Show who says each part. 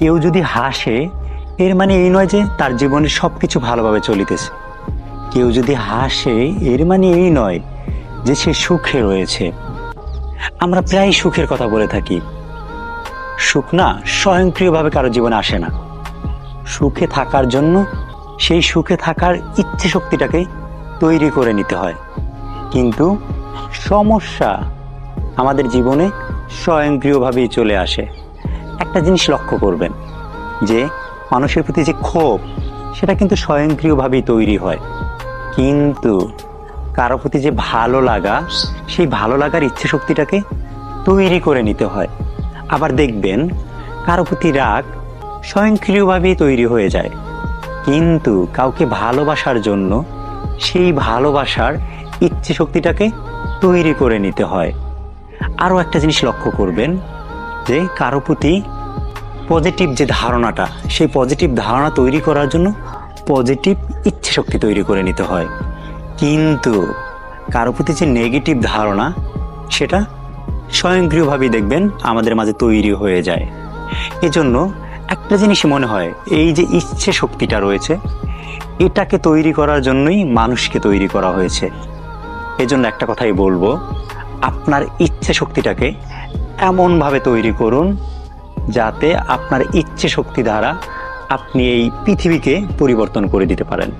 Speaker 1: কেউ যদি হাসে, এর মানে এই নয় যে তার জীবনে সব কিছু ভালোভাবে চলিতেছে। কেউ যদি হাসে, এর মানে এই নয় যে সে সুখে রয়েছে। আমরা প্রায় সুখের কথা বলে থাকি। সুখ না, স্বয়ংক্রিয়ভাবে কারও জীবনে আসে না। সুখে থাকার জন্য সেই সুখে থাকার ইচ্ছে শক্তিটাকে তৈরি করে নিতে হয়। কিন্তু সমস্যা আমাদের জীবনে স্বয়ংক্রিয়ভাবেই চলে আসে। একটা জিনিস লক্ষ্য করবেন, যে মানুষের প্রতি যে ক্ষোভ, সেটা কিন্তু স্বয়ংক্রিয়ভাবেই তৈরি হয়। কিন্তু কারও প্রতি যে ভালো লাগা, সেই ভালো লাগার ইচ্ছে শক্তিটাকে তৈরি করে নিতে হয়। আবার দেখবেন, কারও প্রতি রাগ স্বয়ংক্রিয়ভাবেই তৈরি হয়ে যায়। কিন্তু কাউকে ভালোবাসার জন্য সেই ভালোবাসার ইচ্ছে শক্তিটাকে তৈরি করে নিতে হয়। আরও একটা জিনিস লক্ষ্য করবেন যে কারও প্রতি পজিটিভ যে ধারণাটা, সেই পজিটিভ ধারণা তৈরি করার জন্য পজিটিভ ইচ্ছে শক্তি তৈরি করে নিতে হয়। কিন্তু কারও প্রতি যে নেগেটিভ ধারণা, সেটা স্বয়ংক্রিয়ভাবেই দেখবেন আমাদের মাঝে তৈরি হয়ে যায়। এজন্য একটা জিনিস মনে হয়, এই যে ইচ্ছে শক্তিটা রয়েছে, এটাকে তৈরি করার জন্যই মানুষকে তৈরি করা হয়েছে। এজন্য একটা কথাই বলব, আপনার ইচ্ছে শক্তিটাকে এমনভাবে তৈরি করুন যাতে আপনার ইচ্ছে শক্তি দ্বারা আপনি এই পৃথিবীকে পরিবর্তন করে দিতে পারেন।